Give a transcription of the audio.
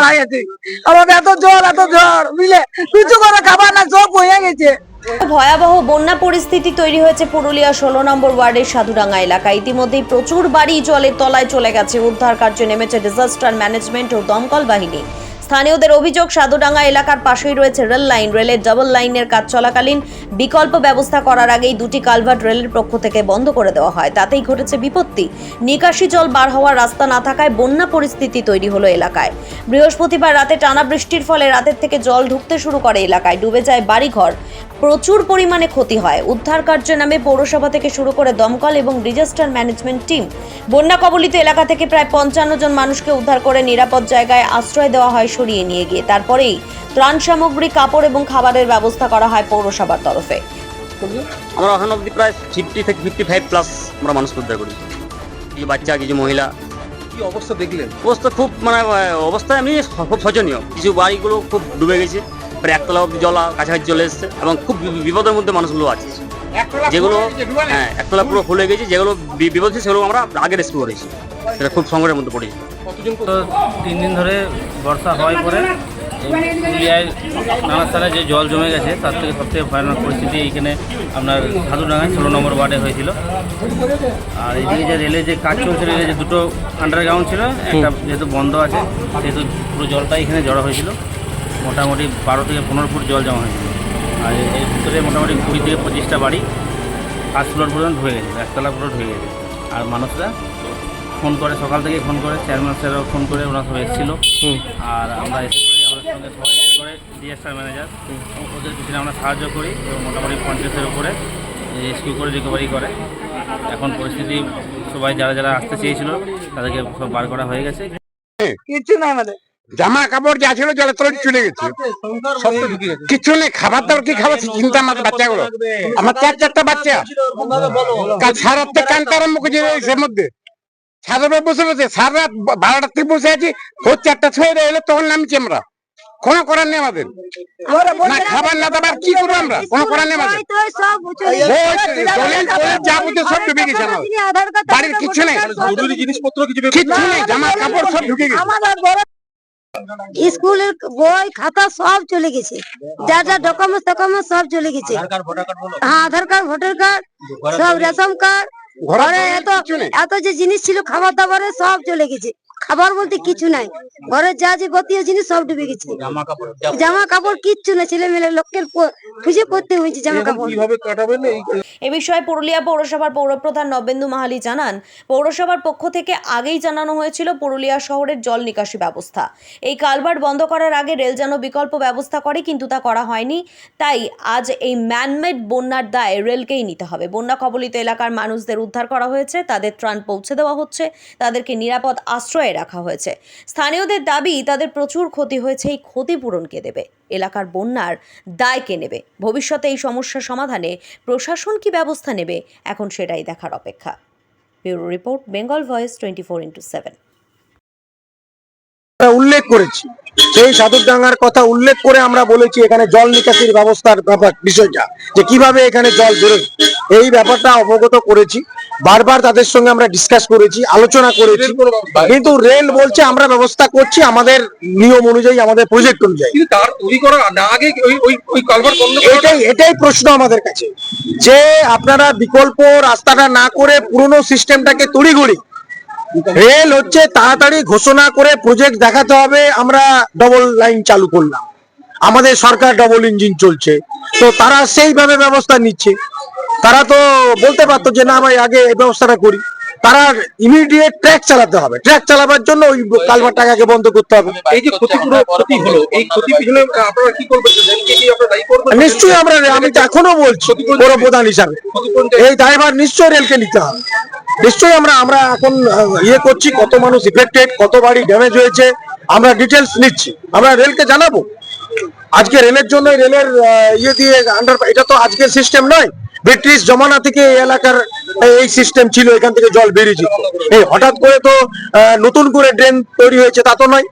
দাঁড়াই আছে। আমাদের এত জ্বর এত জ্বর। বুঝলে কিছু করে খাবার না, সব বইয়া গেছে। ভয়াবহ বন্যা পরিস্থিতি তৈরি হয়েছে পুরুলিয়া ষোলো নম্বর ওয়ার্ডের সাধুডাঙ্গা এলাকা ইতিমধ্যেই প্রচুর বাড়ি জলের তলায় চলে গেছে। উদ্ধার কার্য নেমেছে ডিজাস্টার ম্যানেজমেন্ট ও দমকল বাহিনী। স্থানীয়দের অভিযোগ, সাধুডাঙ্গা এলাকার পাশেই রয়েছে রেল লাইন। রেলের ডাবল লাইনের কাজ চলাকালীন বিকল্প ব্যবস্থা করার আগেই দুটি কালভার্ট রেলের পক্ষ থেকে বন্ধ করে দেওয়া হয়। তাতেই ঘটেছে বিপত্তি। নিকাশি জল বার হওয়ার রাস্তা না থাকায় বন্যা পরিস্থিতি তৈরি হলো এলাকায়। বৃহস্পতিবার রাতে টানা বৃষ্টির ফলে রাতের থেকে জল ঢুকতে শুরু করে এলাকায়। ডুবে যায় বাড়িঘর। প্রচুর পরিমাণে ক্ষতি হয়। উদ্ধার কার্যে নামে পৌরসভা থেকে শুরু করে দমকল এবং ডিজাস্টার ম্যানেজমেন্ট টিম। বন্যা কবলিত এলাকা থেকে প্রায় পঞ্চান্ন জন মানুষকে উদ্ধার করে নিরাপদ জায়গায় আশ্রয় দেওয়া হয় সরিয়ে নিয়ে গিয়ে তারপরেই ত্রাণ সামগ্রী কাপড় এবং খাবারের ব্যবস্থা করা হয় পৌরসভার তরফে। আমরা এখন অবধি প্রায় ফিফটি থেকে ফিফটি ফাইভ প্লাস আমরা মানুষ উদ্ধার করি কিছু বাচ্চা কিছু মহিলা। কি অবস্থা দেখলেন? অবস্থা খুব মানে অবস্থা এমনি খুব শোচনীয়। কিছু বাড়িগুলো খুব ডুবে গেছে। প্রায় একতলা অব্দি জল কাছাকাছি চলে এসছে এবং খুব বিপদের মধ্যে মানুষগুলো আছে যেগুলো হ্যাঁ একতলা পুরো ফুলে গেছে যেগুলো বিপদ সেগুলো আমরা আগে রেস্কিউ করেছি। সেটা খুব সংকটের মধ্যে পড়েছি। তো তিন দিন ধরে বর্ষা হওয়ার পরে। এই পুরুলিয়ায় নানা স্থানে যে জল জমে গেছে তার থেকে সবথেকে ভয়ানক পরিস্থিতি এইখানে আপনার সাধুডাঙ্গায় ষোলো নম্বর ওয়ার্ডে হয়েছিল। আর এইদিকে যে রেলে যে কাজ চলছে রেলে যে দুটো আন্ডারগ্রাউন্ড ছিল একটা যেহেতু বন্ধ আছে সেহেতু পুরো জলটা এখানে জড়ো হয়েছিল। মোটামুটি বারো থেকে পনেরো ফুট জল জমা হয়েছিল। আর এর ভিতরে মোটামুটি কুড়ি থেকে পঁচিশটা বাড়ি পাঁচ ফ্লোর পর্যন্ত ঢুকে গেছে একতলা পুরো ঢুকে গেছে। আর মানুষরা ফোন করে সকাল থেকে ফোন করে চেয়ারম্যান স্যারও ফোন করে ওরা সব এসেছিল। আর আমরা এসে পড়ে আমাদের সঙ্গে করে ডিএসআর ম্যানেজার ওদের পিছনে আমরা সাহায্য করি এবং মোটামুটি পঞ্চায়েতের উপরে রেস্কিউ করে রিকভারি করে। এখন পরিস্থিতি সবাই যারা যারা আসতে চেয়েছিল তাদেরকে সব বার করা হয়ে গেছে। কিছু নাই আমাদের। জামা কাপড় যা ছিল জলে তলে চলে গেছে। ঢুকে কিছু নেই খাবার দাবার কি খাবার চিন্তা আমাদের বাচ্চাগুলো। আমার চার চারটা বাচ্চা। কাল সারা রাত থেকে কানতে আরম্ভ করছে এর মধ্যে। সারা বসে বসে সারা রাত বারোটার থেকে বসে আছি ভোর চারটা ছয় এলে তখন নামছি আমরা। কোনো করার নেই আমাদের। না খাবার না দাবার কি করব আমরা? কোনো করার নেই আমাদের। জলের জলের যাবতীয় সব ডুবে গেছে বাড়ির কিছু নেই। জিনিসপত্র কিছু কিচ্ছু নেই জামা কাপড় সব ঢুকে গেছে। স্কুলের বই খাতা সব চলে গেছে। যা যা ডকুমেন্টস ডকুমেন্টস সব চলে গেছে। হ্যাঁ আধার কার্ড ভোটার কার্ড সব রেশন কার্ড ঘরে এত এত যে জিনিস ছিল খাবার দাবারে সব চলে গেছে। খাবার বলতে কিছু নাই। ঘরে যা যে গতীয় জিনিস সব ডুবে গেছে। জামা কাপড় কিচ্ছু না ছেলে মেয়ে লোকের খুঁজে পড়তে হয়েছে জামা কাপড় কীভাবে কাটাবেন এ বিষয়ে পুরুলিয়া পৌরসভার পৌরপ্রধান নবেন্দু মাহালি জানান পৌরসভার পক্ষ থেকে আগেই জানানো হয়েছিল পুরুলিয়া শহরের জল নিকাশি ব্যবস্থা। এই কালভার্ট বন্ধ করার আগে রেল যেন বিকল্প ব্যবস্থা করে কিন্তু তা করা হয়নি। তাই আজ এই ম্যানমেড বন্যার দায় রেলকেই নিতে হবে। বন্যা কবলিত এলাকার মানুষদের উদ্ধার করা হয়েছে তাদের ত্রাণ পৌঁছে দেওয়া হচ্ছে তাদেরকে নিরাপদ আশ্রয়ে রাখা হয়েছে। স্থানীয়দের দাবি তাদের প্রচুর ক্ষতি হয়েছে এই ক্ষতিপূরণ কে দেবে। এলাকার বন্যার দায় কে নেবে? ভবিষ্যতে এই সমস্যা সমাধানে প্রশাসন কি ব্যবস্থা নেবে? এখন সেটাই দেখার অপেক্ষা। Bureau report, Bengal voice twenty four into seven. উল্লেখ করেছি। সেই সাধুরডাঙ্গার কথা উল্লেখ করে আমরা বলেছি, এখানে জল নিকাশির ব্যবস্থার ব্যাপার, বিষয়টা, যে কীভাবে এখানে জল বেরোয়। এই ব্যাপারটা অবগত করেছি। বারবার তাদের সঙ্গে আমরা ডিসকাস করেছি আলোচনা করেছি কিন্তু রেল বলছে আমরা ব্যবস্থা করছি আমাদের নিয়ম অনুযায়ী আমাদের প্রজেক্ট অনুযায়ী। তার তৈরি করার না আগে ওই ওই ওই কালভার বন্ধ এটাই এটাই প্রশ্ন আমাদের কাছে। যে আপনারা বিকল্প রাস্তাটা না করে পুরনো সিস্টেমটাকে তড়িঘড়ি। রেল হচ্ছে তাড়াতাড়ি ঘোষণা করে প্রজেক্ট দেখাতে হবে আমরা ডবল লাইন চালু করলাম। আমাদের সরকার ডবল ইঞ্জিন চলছে। তো তারা সেইভাবে ব্যবস্থা নিচ্ছে। তারা তো বলতে পারতো যে না ভাই আগে এই ব্যবস্থাটা করি। তারা ইমিডিয়েট ট্র্যাক চালাতে হবে। ট্র্যাক চালাবার জন্য ওই কালভারটাকে আগে বন্ধ করতে হবে। এই যে ক্ষতিপূরণ ক্ষতি হলো এই ক্ষতি পিছনে আপনারা কি করবেন? রেলকে কি আপনারা দায়ী করবেন? নিশ্চয়ই আমরা আমি তো এখনও বলছি বড় প্রধান হিসাবে। এই দায়ভার নিশ্চয়ই রেলকে নিতে হবে। নিশ্চয়ই আমরা আমরা এখন ইয়ে করছি কত মানুষ ইফেক্টেড কত বাড়ি ড্যামেজ হয়েছে আমরা ডিটেলস নিচ্ছি। আমরা রেলকে জানাব। আজকে রেলের জন্য রেলের ইয়ে দিয়ে আন্ডার এটা তো আজকের সিস্টেম নয়। ব্রিটিশ জমানা থেকে এই এলাকার এই- সিস্টেম ছিল, এখান থেকে জল বেরিয়েছে এই হঠাৎ করে তো নতুন করে ড্রেন তৈরি হয়েছে, তা তো নয়।